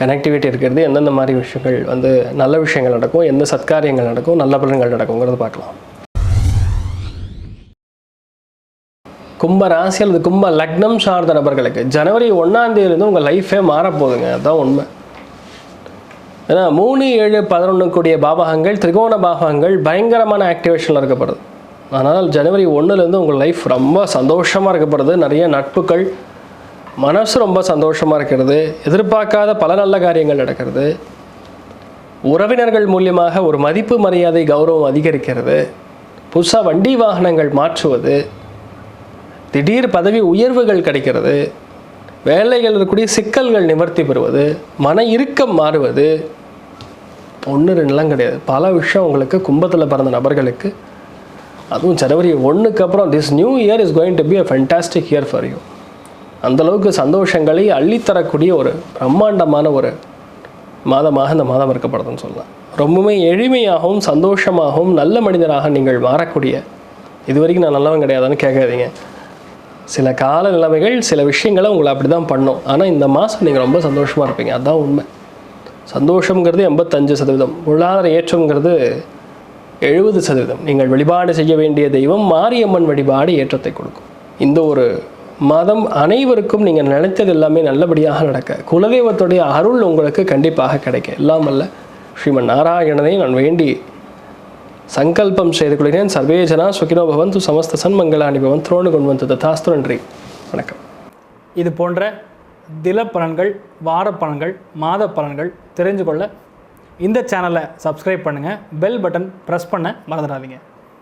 Connectivity இருக்கிறது எந்தெந்த மாதிரி விஷயங்கள் வந்து நல்ல விஷயங்கள் நடக்கும் எந்த சத்காரியங்கள் நடக்கும் நல்ல பலன்கள் நடக்குங்கிறத பார்க்கலாம். கும்ப ராசி அல்லது கும்ப லக்னம் சார்ந்த நபர்களுக்கு ஜனவரி ஒன்றாம் தேதியிலேருந்து உங்கள் லைஃபே மாறப்போகுதுங்க. அதுதான் உண்மை. ஏன்னா மூணு ஏழு பதினொன்று கூடிய பாபகங்கள் திரிகோண பாபகங்கள் பயங்கரமான ஆக்டிவேஷனில் இருக்கப்படுது அதனால் ஜனவரி ஒன்றுலேருந்து உங்கள் லைஃப் ரொம்ப சந்தோஷமாக இருக்கப்படுது நிறைய நட்புகள் மனசு ரொம்ப சந்தோஷமாக இருக்கிறது எதிர்பார்க்காத பல நல்ல காரியங்கள் நடக்கிறது உறவினர்கள் மூலியமாக ஒரு மதிப்பு மரியாதை கௌரவம் அதிகரிக்கிறது புதுசாக வண்டி வாகனங்கள் மாற்றுவது திடீர் பதவி உயர்வுகள் கிடைக்கிறது வேலைகள் இருக்கக்கூடிய சிக்கல்கள் நிவர்த்தி பெறுவது மன இறுக்கம் மாறுவது ஒன்று ரெண்டுலாம் கிடையாது. பல விஷயம் உங்களுக்கு கும்பத்தில் பிறந்த நபர்களுக்கு அதுவும் ஜனவரி ஒன்றுக்கு அப்புறம் this new year is going to be a fantastic year for you அந்தளவுக்கு சந்தோஷங்களை அள்ளித்தரக்கூடிய ஒரு பிரம்மாண்டமான ஒரு மாதமாக இந்த மாதம் இருக்கப்படுதுன்னு சொல்லலாம். ரொம்பவுமே எளிமையாகவும் சந்தோஷமாகவும் நல்ல மனிதராக நீங்கள் மாறக்கூடிய இது வரைக்கும் நான் நல்லவன் கிடையாதுன்னு கேட்காதீங்க. சில கால நிலைமைகள் சில விஷயங்களை உங்களை அப்படி தான் பண்ணும். ஆனால் இந்த மாதம் நீங்கள் ரொம்ப சந்தோஷமாக இருப்பீங்க. அதுதான் உண்மை. சந்தோஷங்கிறது எண்பத்தஞ்சு சதவீதம். பொருளாதார ஏற்றம்ங்கிறது எழுபது சதவீதம். நீங்கள் வழிபாடு செய்ய வேண்டிய தெய்வம் மாரியம்மன் வழிபாடு ஏற்றத்தை கொடுக்கும். இந்த ஒரு மாதம் அனைவருக்கும் நீங்கள் நினைத்தது எல்லாமே நல்லபடியாக நடக்க. குலதெய்வத்துடைய அருள் உங்களுக்கு கண்டிப்பாக கிடைக்க. எல்லாம் ஸ்ரீமன் நாராயணனை நான் வேண்டி சங்கல்பம் செய்து கொள்கிறேன். சர்வேஜனா சுகினோ பவந்து சமஸ்த சன்மங்களாணி பவன் துரோணு கொண்டு வந்து ததாஸ்து நன்றி. வணக்கம். இது போன்ற தில பலன்கள் வார பலன்கள் மாத பலன்கள் தெரிஞ்சு கொள்ள இந்த சேனலை சப்ஸ்கிரைப் பண்ணுங்கள் பெல் பட்டன் ப்ரெஸ் பண்ண மறந்துடாதீங்க.